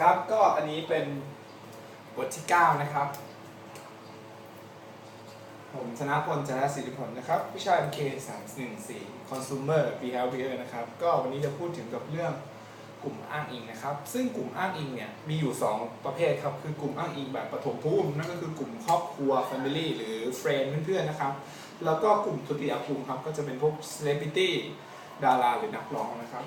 ครับก็อันนี้เป็นบทที่ 9 นะครับ ผมธนพลจันะศิริพลนะครับ วิชา MK 314 Consumer Behavior นะครับ ก็วันนี้จะพูดถึงกับเรื่องกลุ่มอ้างอิงนะครับ ซึ่งกลุ่มอ้างอิงเนี่ยมีอยู่ 2 ประเภทครับ คือกลุ่มอ้างอิงแบบปฐมภูมินั่นก็คือกลุ่มครอบครัว Family หรือ Friend เพื่อนๆนะครับ แล้วก็กลุ่มทุติยภูมิครับก็จะเป็นพวก Celebrity ดาราหรือนักร้องนะครับ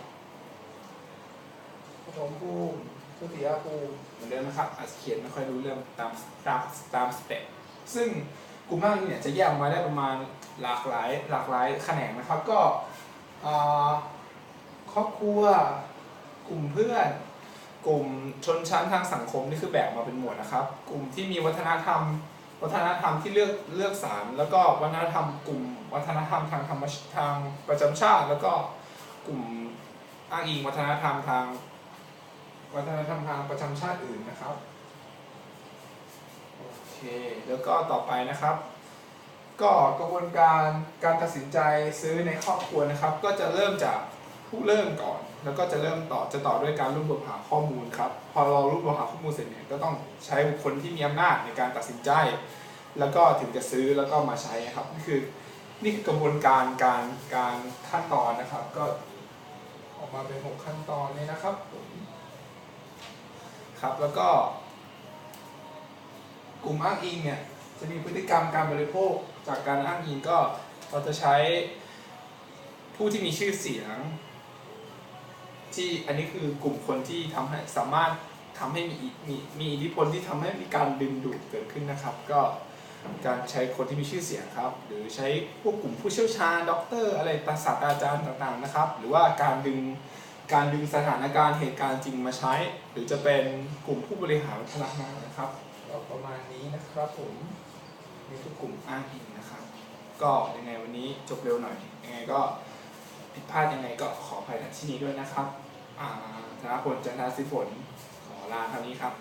ปฐมภูมิ ทุติยภูมิเหมือนเดิมนะครับอาจจะเขียนไม่ค่อยรู้เรื่องตามตามตามสเต็ปซึ่งกลุ่มมากเนี่ยจะแยกออกมาได้ประมาณหลากหลายหลากหลายแขนงนะครับก็ครอบครัวกลุ่มเพื่อน กลุ่มชนชั้นทางสังคมนี่คือแบ่งมาเป็นหมวดนะครับ กลุ่มที่มีวัฒนธรรม วัฒนธรรมที่เลือกเลือกสารแล้วก็วัฒนธรรม กลุ่มวัฒนธรรมทางธรรมชทางประจำชาติ แล้วก็กลุ่มอ้างอิงวัฒนธรรมทาง วัฒนธรรมทางประจำชาติอื่นนะครับโอเคแล้วก็ต่อไปนะครับ ก็กระบวนการการตัดสินใจซื้อในครอบครัวนะครับ ก็จะเริ่มจากผู้เริ่มก่อน แล้วก็จะเริ่มต่อจะต่อด้วยการรวบรวมหาข้อมูลครับพอเรารวบรวมหาข้อมูลเสร็จเนี่ยก็ต้องใช้บุคคลที่มีอำนาจในการตัดสินใจ แล้วก็ถึงจะซื้อแล้วก็มาใช้นะครับนี่คือนี่คือกระบวนการการการขั้นตอนนะครับ ก็ออกมาเป็นหกขั้นตอนนี้นะครับ ครับแล้วก็กลุ่มอ้างอิงเนี่ยจะมีพฤติกรรมการบริโภคจากการอ้างอิงก็เราจะใช้ผู้ที่มีชื่อเสียง ที่อันนี้คือกลุ่มคนที่ทำให้สามารถทำให้มีมีมีอิทธิพลที่ทำให้มีการดึงดูดเกิดขึ้นนะครับ ก็การใช้คนที่มีชื่อเสียงครับ หรือใช้พวกกลุ่มผู้เชี่ยวชาญด็อกเตอร์อะไรศาสตราจารย์ต่างๆนะครับ หรือว่าการดึง การดึงสถานการณ์เหตุการณ์จริงมาใช้ หรือจะเป็นกลุ่มผู้บริหารพนักงานนะครับก็ประมาณนี้นะครับผมนี่คือกลุ่มอ้างอิงนะครับ ก็ยังไงวันนี้จบเร็วหน่อยยังไงก็ผิดพลาดยังไงก็ขออภัยณที่นี้ด้วยนะครับอ่าธนพลจันทรศิฝนขอลาเท่านี้ครับ